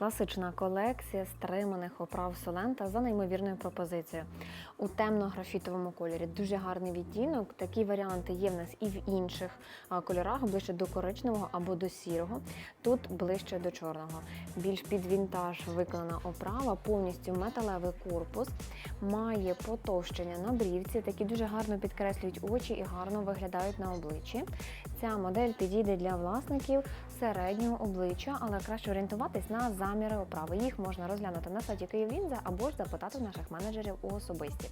Класична колекція стриманих оправ Солента за неймовірною пропозицією у темно-графітовому кольорі. Дуже гарний відтінок. Такі варіанти є в нас і в інших кольорах, ближче до коричневого або до сірого. Тут ближче до чорного. Більш під вінтаж виконана оправа, повністю металевий корпус, має потовщення на брівці, такі дуже гарно підкреслюють очі і гарно виглядають на обличчі. Ця модель підійде для власників середнього обличчя, але краще орієнтуватись на заміри оправи. Їх можна розглянути на сайті Київлінза або ж запитати наших менеджерів у особисті.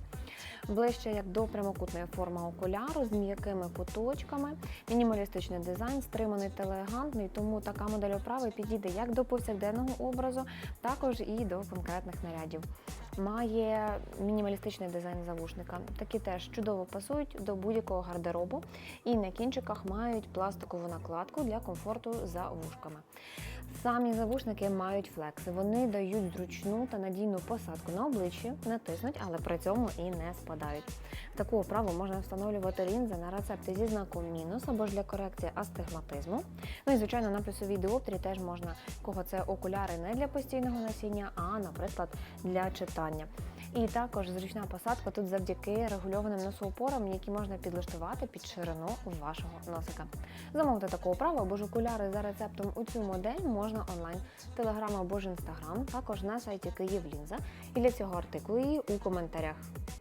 Ближче як до прямокутної форми окуляру з м'якими куточками, мінімалістичний дизайн, стриманий та елегантний, тому така модель оправи підійде як до повсякденного образу, також і до конкретних нарядів. Має мінімалістичний дизайн завушника. Такі теж чудово пасують до будь-якого гардеробу. І на кінчиках мають пластикову накладку для комфорту за вушками. Самі завушники мають флекси. Вони дають зручну та надійну посадку на обличчі, не тиснуть, але при цьому і не спадають. Таку оправу можна встановлювати лінзи на рецепти зі знаком мінус або ж для корекції астигматизму. Ну і звичайно на плюсовій діоптрії теж можна, кого це окуляри не для постійного носіння, а, наприклад, для читання. І також зручна посадка тут завдяки регульованим носоупорам, які можна підлаштувати під ширину вашого носика. Замовити таку оправу або ж окуляри за рецептом у цю модель можна онлайн, телеграм або ж інстаграм, також на сайті Київлінза. І для цього артикулу її у коментарях.